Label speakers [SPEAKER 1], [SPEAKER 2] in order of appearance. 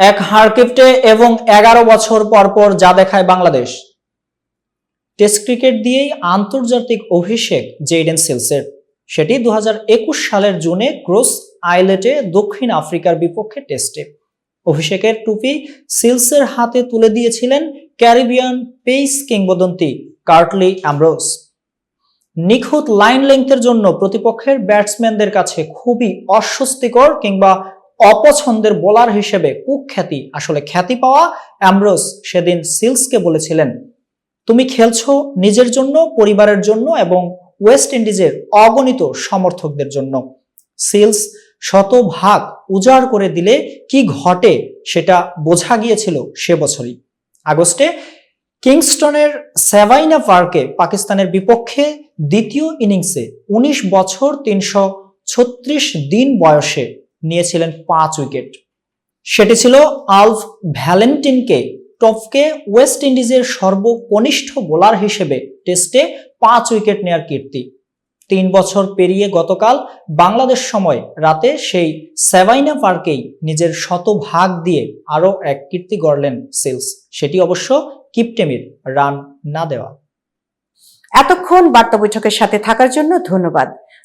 [SPEAKER 1] এক হারকিপটে এবং এগারো বছর পর পর যা দেখায় বাংলাদেশ। টেস্ট ক্রিকেট দিয়েই আন্তর্জাতিক অভিষেক জেইডেন সিলসের। সেটি দুহাজার একুশ সালের জুনে ক্রস আইলেটে দক্ষিণ আফ্রিকার বিপক্ষে টেস্টে। অভিষেকের টুপি সিলসের হাতে তুলে দিয়েছিলেন ক্যারিবিয়ান পেস কিংবদন্তি কার্টলি অ্যাম্ব্রোস। নিখুঁত লাইন লেংথের জন্য প্রতিপক্ষের ব্যাটসম্যানদের কাছে খুবই অস্বস্তিকর কিংবা অপছন্দের বোলার হিসেবে কুখ্যাতি, আসলে খ্যাতি পাওয়া অ্যাম্ব্রোস সেদিন সিলসকে বলেছিলেন, তুমি খেলছো নিজের জন্য, পরিবারের জন্য এবং ওয়েস্ট ইন্ডিজের অগণিত সমর্থকদের জন্য। সিলস শতভাগ উজাড় করে দিলে কি ঘটে সেটা বোঝা গিয়েছিল সে বছরই। আগস্টে কিংস্টনের সেভাইনা পার্কে পাকিস্তানের বিপক্ষে দ্বিতীয় ইনিংসে ১৯ বছর তিনশো ছত্রিশ দিন বয়সে নিয়েছিলেন পাঁচ উইকেট। সেটি ছিল আলফ ভ্যালেন্টিনকে টপকে ওয়েস্ট ইন্ডিজের সর্বকনিষ্ঠ বোলার হিসেবে টেস্টে পাঁচ উইকেট নেয়ার কীর্তি। তিন বছর পেরিয়ে গতকাল বাংলাদেশ সময় রাতে সেই সেভাইনা পার্কেই নিজের শতভাগ দিয়ে আরও এক কীর্তি গড়লেন সিলস। সেটি অবশ্য কিপটেমির রান না দেওয়া।
[SPEAKER 2] এতক্ষণ বার্তা বৈঠকের সাথে থাকার জন্য ধন্যবাদ।